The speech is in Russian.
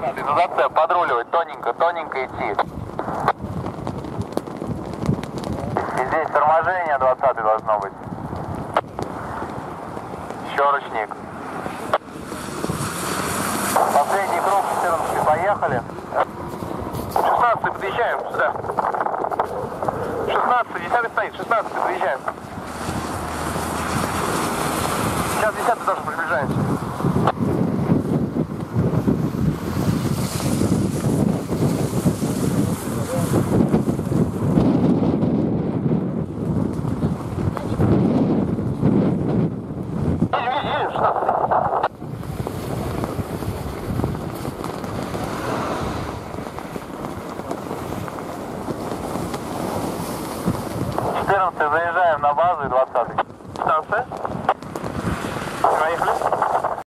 зацеп, подруливать, тоненько, тоненько идти. И здесь торможение 20 должно быть. Еще ручник. Последний круг 14 поехали. 16 подъезжаем сюда. 16 10 стоит, 16 подъезжаем. Едем, едем, едем, 16. 14 заезжаем на